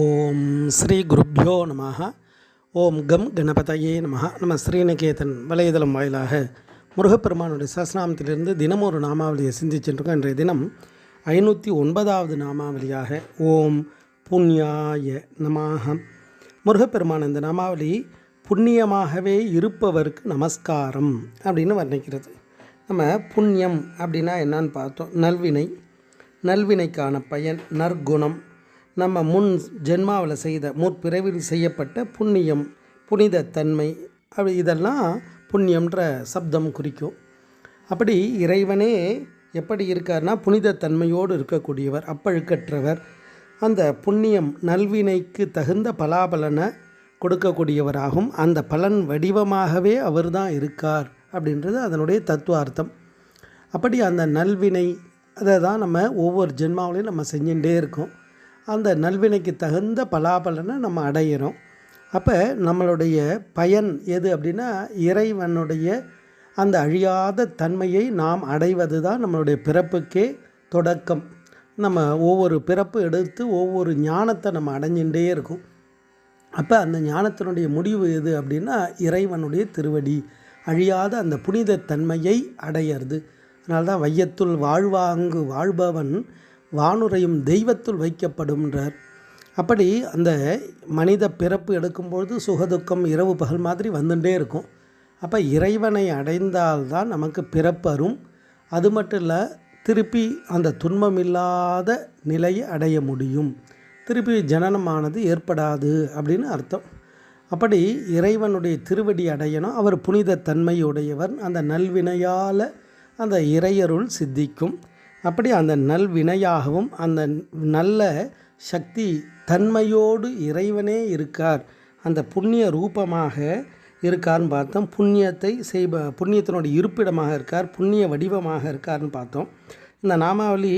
ஓம் ஸ்ரீ குருப்யோ நம ஓம் கம் கணபதையே நம நம்ம ஸ்ரீநிகேதன் வலைதளம் வாயிலாக முருகப்பெருமானுடைய சஸ்நாமத்திலிருந்து தினமும் ஒரு நாமாவளியை சிந்திச்சுருக்கோம் இன்றைய தினம் ஐநூற்றி ஒன்பதாவது நாமாவளியாக ஓம் புண்ணியாய நமாக முருகப்பெருமான் இந்த நாமாவளி புண்ணியமாகவே இருப்பவருக்கு நமஸ்காரம் அப்படின்னு வர்ணிக்கிறது. நம்ம புண்ணியம் அப்படின்னா என்னன்னு பார்த்தோம். நல்வினை நல்வினைக்கான பயன் நற்குணம். நம்ம முன் ஜென்மாவில் செய்த முற்பிறவில் செய்யப்பட்ட புண்ணியம் புனித தன்மை. அப்படி இதெல்லாம் புண்ணியம்ன்ற சப்தம் குறிக்கும். அப்படி இறைவனே எப்படி இருக்கார்னா புனித தன்மையோடு இருக்கக்கூடியவர் அப்பழுக்கற்றவர். அந்த புண்ணியம் நல்வினைக்கு தகுந்த பலாபலனை கொடுக்கக்கூடியவராகும். அந்த பலன் வடிவமாகவே அவர் தான் இருக்கார் அப்படின்றது அதனுடைய தத்துவார்த்தம். அப்படி அந்த நல்வினை அதை தான் நம்ம ஒவ்வொரு ஜென்மாவிலையும் நம்ம செஞ்சுட்டே இருக்கோம். அந்த நல்வினைக்கு தகுந்த பலாபலனை நம்ம அடையிறோம். அப்போ நம்மளுடைய பயன் எது அப்படின்னா இறைவனுடைய அந்த அழியாத தன்மையை நாம் அடைவது தான் நம்மளுடைய பிறப்புக்கே தொடக்கம். நம்ம ஒவ்வொரு பிறப்பு எடுத்து ஒவ்வொரு ஞானத்தை நம்ம அடைஞ்சுட்டே இருக்கும். அப்போ அந்த ஞானத்தினுடைய முடிவு எது அப்படின்னா இறைவனுடைய திருவடி. அழியாத அந்த புனித தன்மையை அடையிறது. அதனால தான் வையத்துள் வாழ்வாங்கு வாழ்பவன் வானுரையும் தெய்வத்துள் வைக்கப்படும்ன்றார். அப்படி அந்த மனித பிறப்பு எடுக்கும்பொழுது சுகதுக்கம் இரவு பகல் மாதிரி வந்துட்டே இருக்கும். அப்போ இறைவனை அடைந்தால்தான் நமக்கு பிறப்பரும் அது மட்டும் இல்லை திருப்பி அந்த துன்பம் இல்லாத நிலையை அடைய முடியும். திருப்பி ஜனனமானது ஏற்படாது அப்படின்னு அர்த்தம். அப்படி இறைவனுடைய திருவடி அடையணும். அவர் புனித தன்மையுடையவர். அந்த நல்வினையால் அந்த இறையருள் சித்திக்கும். அப்படி அந்த நல்வினையாகவும் அந்த நல்ல சக்தி தன்மையோடு இறைவனே இருக்கார். அந்த புண்ணிய ரூபமாக இருக்கார்னு பார்த்தோம். புண்ணியத்தை செய்ப புண்ணியத்தினுடைய இருப்பிடமாக இருக்கார். புண்ணிய வடிவமாக இருக்கார்னு பார்த்தோம். இந்த நாமாவளி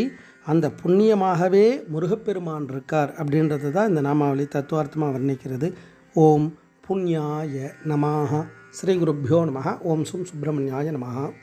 அந்த புண்ணியமாகவே முருகப்பெருமான் இருக்கார் அப்படின்றது தான் இந்த நாமாவளி தத்துவார்த்தமாக வர்ணிக்கிறது. ஓம் புண்ணியாய நமாக ஸ்ரீ குருப்பியோ நமக ஓம் சும் சுப்பிரமணியாய நமக